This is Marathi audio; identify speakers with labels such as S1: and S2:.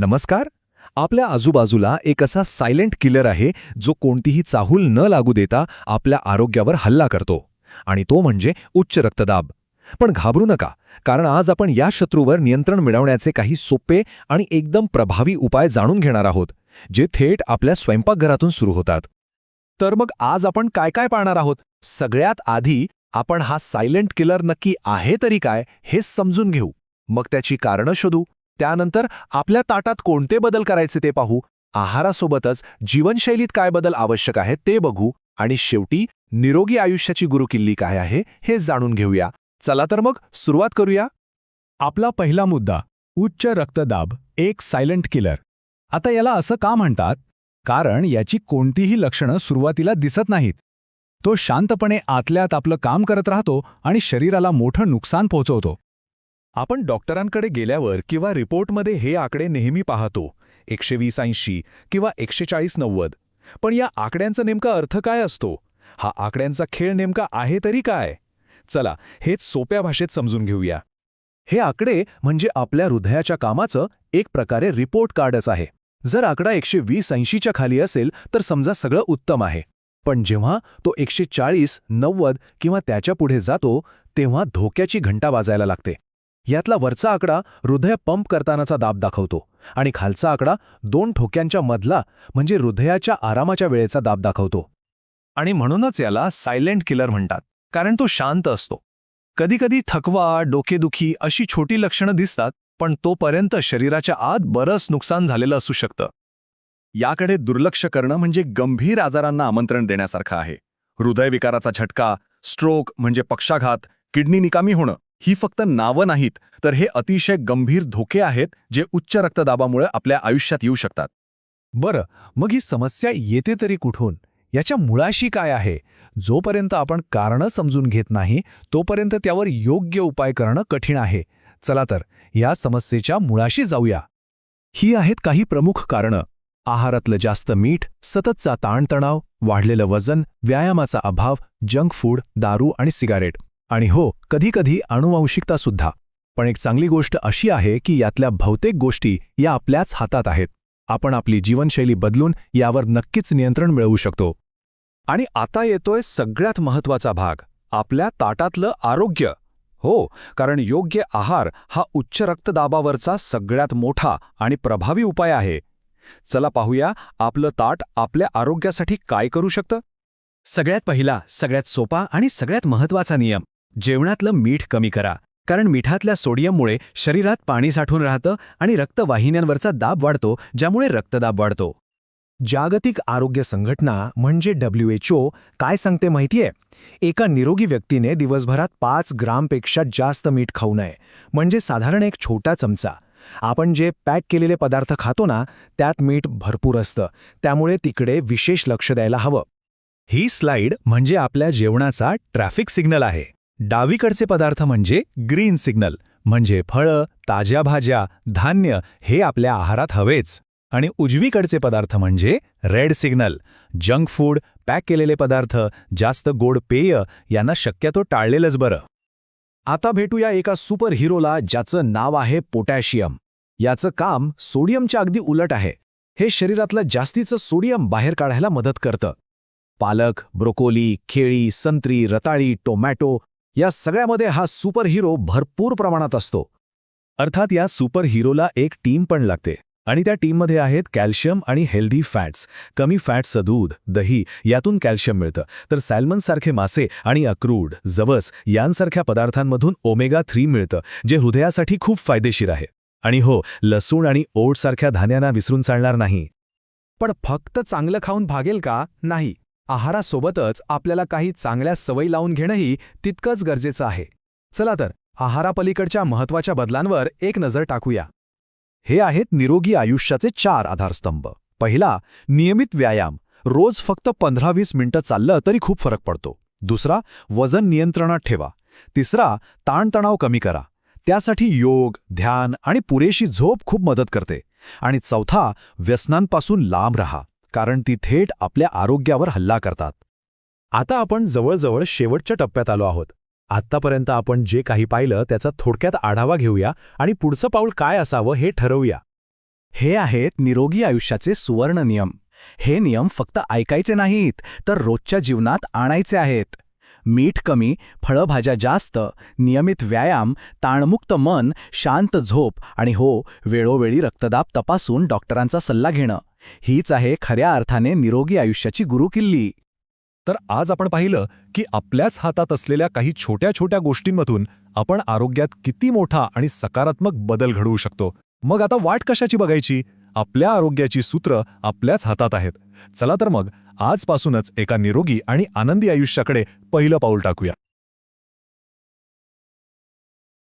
S1: नमस्कार. आपल्या आजूबाजूला एक असा सायलेंट किलर आहे जो कोणतीही चाहूल न लागू देता आपल्या आरोग्यावर हल्ला करतो. आणि तो म्हणजे उच्च रक्तदाब. पण घाबरू नका कारण आज आपण या शत्रूवर नियंत्रण मिळवण्याचे काही सोपे आणि एकदम प्रभावी उपाय जाणून घेणार आहोत जे थेट आपल्या स्वयंपाकघरातून सुरू होतात. तर मग आज आपण काय काय पाहणार आहोत? सगळ्यात आधी आपण हा सायलेंट किलर नक्की आहे तरी काय हे समजून घेऊ. मग त्याची कारणं शोधू. त्यानंतर आपल्या ताटात कोणते बदल करायचे ते पाहू. आहारासोबतच जीवनशैलीत काय बदल आवश्यक आहेत ते बघू. आणि शेवटी निरोगी आयुष्याची गुरुकिल्ली काय आहे हे जाणून घेऊया. चला तर मग सुरुवात करूया.
S2: आपला पहिला मुद्दा उच्च रक्तदाब एक सायलेंट किलर. आता याला असं का म्हणतात? कारण याची कोणतीही लक्षणं सुरुवातीला दिसत नाहीत. तो शांतपणे आतल्यात आपलं काम करत राहतो आणि शरीराला मोठं नुकसान पोहोचवतो.
S1: आपण डॉक्टरांकडे गेल्यावर किंवा रिपोर्टमध्ये हे आकडे नेहमी पाहतो एकशे वीस ऐंशी किंवा एकशे चाळीस नव्वद. पण या आकड्यांचा नेमका अर्थ काय असतो? हा आकड्यांचा खेळ नेमका आहे तरी काय? चला हेच सोप्या भाषेत समजून घेऊया. हे आकडे म्हणजे आपल्या हृदयाच्या कामाचं एक प्रकारे रिपोर्ट कार्डच आहे. जर आकडा एकशे वीस ऐंशीच्या खाली असेल तर समजा सगळं उत्तम आहे. पण जेव्हा तो एकशे चाळीस नव्वद किंवा त्याच्या पुढे जातो तेव्हा धोक्याची घंटा वाजायला लागते. यातला वरचा आकडा हृदय पंप करतानाचा दाब दाखवतो आणि खालचा आकडा दोन ठोक्यांच्या मधला म्हणजे हृदयाच्या आरामाच्या वेळेचा दाब दाखवतो. आणि म्हणूनच याला सायलेंट किलर म्हणतात कारण तो शांत असतो. कधीकधी थकवा डोकेदुखी अशी छोटी लक्षणं दिसतात पण तोपर्यंत शरीराच्या आत बरंच नुकसान झालेलं असू शकतं. याकडे दुर्लक्ष करणं म्हणजे गंभीर आजारांना आमंत्रण देण्यासारखं आहे. हृदयविकाराचा झटका स्ट्रोक म्हणजे पक्षाघात किडनी निकामी होणं. ही फक्त नावं नाहीत तर हे अतिशय गंभीर धोके आहेत जे उच्च रक्तदाबामुळे आपल्या आयुष्यात येऊ शकतात.
S2: बरं मग ही समस्या येते तरी कुठून? याच्या मुळाशी काय आहे? जोपर्यंत आपण कारणं समजून घेत नाही तोपर्यंत त्यावर योग्य उपाय करणं कठीण आहे. चला तर या समस्येच्या मुळाशी जाऊया.
S1: ही आहेत काही प्रमुख कारणं. आहारातलं जास्त मीठ सततचा ताणतणाव वाढलेलं वजन व्यायामाचा अभाव जंक फूड दारू आणि सिगारेट. आणि हो कधीकधी अनुवांशिकता सुद्धा पण एक चांगली गोष्ट अशी आहे की यातल्या बहुतेक गोष्टी या आपल्याच हातात आहेत. आपण आपली जीवनशैली बदलून यावर नक्कीच नियंत्रण मिळवू शकतो. आणि आता येतोय सगळ्यात महत्त्वाचा भाग आपल्या ताटातलं आरोग्य. हो कारण योग्य आहार हा उच्च रक्तदाबावरचा सगळ्यात मोठा आणि प्रभावी उपाय आहे. चला पाहूया आपलं ताट आपल्या आरोग्यासाठी काय करू शकतं?
S3: सगळ्यात पहिला सगळ्यात सोपा आणि सगळ्यात महत्त्वाचा नियम. जेवणातलं मीठ कमी करा कारण मिठातल्या सोडियममुळे शरीरात पाणी साठून राहतं आणि रक्तवाहिन्यांवरचा दाब वाढतो ज्यामुळे रक्तदाब वाढतो.
S4: जागतिक आरोग्य संघटना म्हणजे डब्ल्यू एच ओ काय सांगते माहितीये? एका निरोगी व्यक्तीने दिवसभरात पाच ग्रामपेक्षा जास्त मीठ खाऊ नये म्हणजे साधारण एक छोटा चमचा. आपण जे पॅक केलेले पदार्थ खातो ना त्यात मीठ भरपूर असतं त्यामुळे तिकडे विशेष लक्ष द्यायला हवं.
S2: ही स्लाइड म्हणजे आपल्या जेवणाचा ट्रॅफिक सिग्नल आहे. डावीकडचे पदार्थ म्हणजे ग्रीन सिग्नल म्हणजे फळं ताज्या भाज्या धान्य हे आपल्या आहारात हवेच. आणि उजवीकडचे पदार्थ म्हणजे red signal junk food pack केलेले पदार्थ जास्त गोड पेय यांना शक्यतो टाळलेलंच बरं.
S4: आता भेटूया एका सुपर हिरोला ज्याचं नाव आहे पोटॅशियम. याचं काम सोडियमच्या अगदी उलट आहे. हे शरीरातलं जास्तीचं सोडियम बाहेर काढायला मदत करतं. पालक ब्रोकोली केळी संत्री रताळी टोमॅटो या सगळ्यामध्ये हा सुपर हिरो भरपूर प्रमाणात असतो.
S1: अर्थात या सुपर हिरोला एक टीम पण लागते. आणि त्या टीममध्ये आहेत कॅल्शियम आणि हेल्दी फॅट्स. कमी फॅट्सचं दूध दही यातून कॅल्शियम मिळतं. तर सॅल्मनसारखे मासे आणि अक्रूड जवस यांसारख्या पदार्थांमधून ओमेगा थ्री मिळतं जे हृदयासाठी खूप फायदेशीर आहे. आणि हो लसूण आणि ओटसारख्या धान्यांना विसरून चालणार नाही.
S4: पण फक्त चांगलं खाऊन भागेल का? नाही. आहारासोबतच आपल्याला काही चांगल्या सवयी लावून घेणंही तितकंच गरजेचं आहे. चला तर आहारापलीकडच्या महत्त्वाच्या बदलांवर एक नजर टाकूया.
S1: हे आहेत निरोगी आयुष्याचे चार आधारस्तंभ. पहिला नियमित व्यायाम. रोज फक्त पंधरा वीस मिनिटं चाललं तरी खूप फरक पडतो. दुसरा वजन नियंत्रणात ठेवा. तिसरा ताणतणाव कमी करा. त्यासाठी योग ध्यान आणि पुरेशी झोप खूप मदत करते. आणि चौथा व्यसनांपासून लांब रहा. कारण ती थेट आपल्या आरोग्यावर हल्ला करतात. आता आपण जवळजवळ शेवटच्या टप्प्यात आलो आहोत. आत्तापर्यंत आपण जे काही पाहिलं त्याचा थोडक्यात आढावा घेऊया आणि पुढचं पाऊल काय असावं हे ठरवूया.
S2: हे आहेत निरोगी आयुष्याचे सुवर्ण नियम. हे नियम फक्त ऐकायचे नाहीत तर रोजच्या जीवनात आणायचे आहेत. मीठ कमी फळभाज्या जास्त नियमित व्यायाम ताणमुक्त मन शांत झोप आणि हो वेळोवेळी रक्तदाब तपासून डॉक्टरांचा सल्ला घेणं. हीच आहे खऱ्या अर्थाने निरोगी आयुष्याची गुरुकिल्ली.
S1: तर आज आपण पाहिलं की आपल्याच हातात असलेल्या काही छोट्या छोट्या गोष्टींमधून आपण आरोग्यात किती मोठा आणि सकारात्मक बदल घडवू शकतो. मग आता वाट कशाची बघायची? आपल्या आरोग्याची सूत्र आपल्याच हातात आहेत. चला तर मग आजपासूनच एका निरोगी आणि आनंदी आयुष्याकडे पहिलं पाऊल टाकूया.